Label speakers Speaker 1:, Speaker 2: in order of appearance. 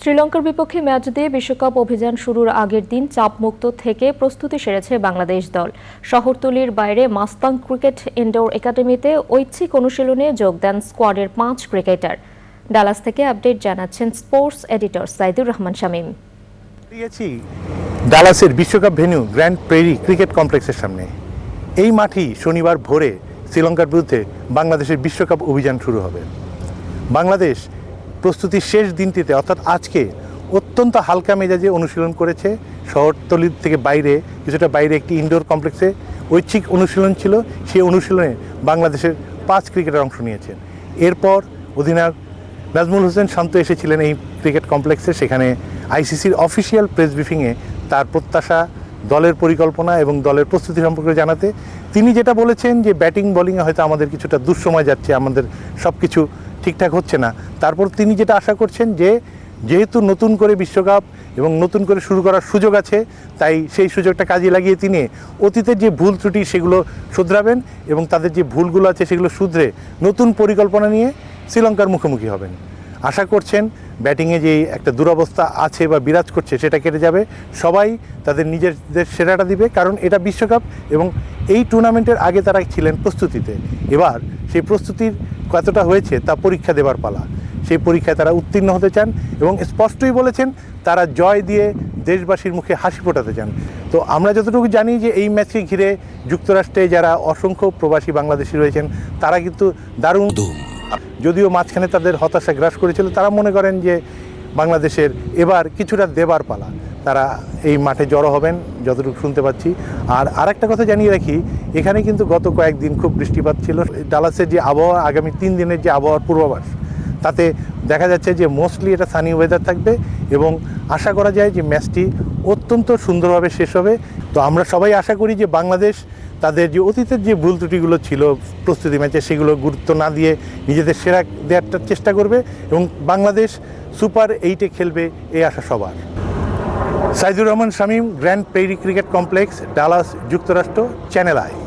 Speaker 1: শ্রীলঙ্কার বিপক্ষে ম্যাচ দিয়ে বিশ্বকাপ অভিযান শুরুর আগের দিন চাপমুক্ত থেকে প্রস্তুতি সেরেছে বাংলাদেশ দল। শহরতলির বাইরে মাস্তাং ক্রিকেট ইনডোর একাডেমিতে ঐচ্ছিক অনুশীলনে যোগ দেন স্কোয়াডের পাঁচ ক্রিকেটার। ডালাস থেকে আপডেট জানাচ্ছেন স্পোর্টস এডিটর সাইদুর রহমান শামীম।
Speaker 2: ডালাসের বিশ্বকাপ ভেন্যু গ্র্যান্ড প্রেরি ক্রিকেট কমপ্লেক্সের সামনে। এই মাঠেই শনিবার ভোরে শ্রীলঙ্কার বিরুদ্ধে বাংলাদেশের বিশ্বকাপ অভিযান শুরু হবে। বাংলাদেশ প্রস্তুতির শেষ দিনটিতে, অর্থাৎ আজকে, অত্যন্ত হালকা মেজাজে অনুশীলন করেছে। শহরতলি থেকে বাইরে, কিছুটা বাইরে একটি ইনডোর কমপ্লেক্সে ঐচ্ছিক অনুশীলন ছিল। সেই অনুশীলনে বাংলাদেশের পাঁচ ক্রিকেটার অংশ নিয়েছেন। এরপর অধিনায়ক নাজমুল হোসেন শান্ত এসেছিলেন এই ক্রিকেট কমপ্লেক্সে সেখানে আইসিসির অফিসিয়াল প্রেস ব্রিফিংয়ে তার প্রত্যাশা, দলের পরিকল্পনা এবং দলের প্রস্তুতি সম্পর্কে জানাতে। তিনি যেটা বলেছেন যে, ব্যাটিং বোলিংয়ে হয়তো আমাদের কিছুটা দুঃসময় যাচ্ছে, আমাদের সব কিছু ঠিকঠাক হচ্ছে না। তারপর তিনি যেটা আশা করছেন যে, যেহেতু নতুন করে বিশ্বকাপ এবং নতুন করে শুরু করার সুযোগ আছে, তাই সেই সুযোগটা কাজে লাগিয়ে তিনি অতীতের যে ভুল ত্রুটি সেগুলো শুধরাবেন এবং তাদের যে ভুলগুলো আছে সেগুলো শুধরে নতুন পরিকল্পনা নিয়ে শ্রীলঙ্কার মুখোমুখি হবেন। আশা করছেন ব্যাটিংয়ে যে একটা দুরবস্থা আছে বা বিরাজ করছে সেটা কেটে যাবে। সবাই তাদের নিজেদের সেরাটা দিবে, কারণ এটা বিশ্বকাপ এবং এই টুর্নামেন্টের আগে তারা ছিলেন প্রস্তুতিতে। এবার সেই প্রস্তুতির কতটা হয়েছে তা পরীক্ষা দেবার পালা। সেই পরীক্ষায় তারা উত্তীর্ণ হতে চান এবং স্পষ্টই বলেছেন তারা জয় দিয়ে দেশবাসীর মুখে হাসি ফোটাতে চান। তো আমরা যতটুকু জানি যে এই ম্যাচকে ঘিরে যুক্তরাষ্ট্রে যারা অসংখ্য প্রবাসী বাংলাদেশি রয়েছেন তারা কিন্তু দারুণ যদিও মাঝখানে তাদের হতাশা গ্রাস করেছিল তারা মনে করেন যে বাংলাদেশের এবার কিছুটা দেবার পালা। তারা এই মাঠে জড়ো হবেন, যতটুকু শুনতে পাচ্ছি। আর আরেকটা কথা জানিয়ে রাখি, এখানে কিন্তু গত কয়েকদিন খুব বৃষ্টিপাত ছিল। ডালাসের যে আবহাওয়া, আগামী তিন দিনের যে আবহাওয়ার পূর্বাভাস, তাতে দেখা যাচ্ছে যে মোস্টলি এটা সানি ওয়েদার থাকবে এবং আশা করা যায় যে ম্যাচটি অত্যন্ত সুন্দরভাবে শেষ হবে। তো আমরা সবাই আশা করি যে বাংলাদেশ তাদের যে অতীতের যে ভুল ত্রুটিগুলো ছিল, প্রস্তুতি ম্যাচে সেগুলো গুরুত্ব না দিয়ে নিজেদের সেরা দেওয়ার চেষ্টা করবে এবং বাংলাদেশ সুপার এইটে খেলবে, এই আশা সবার। Saidur Rahman Shamim Grand Prairie cricket complex Dallas যুক্তরাষ্ট্র চ্যানেল আই।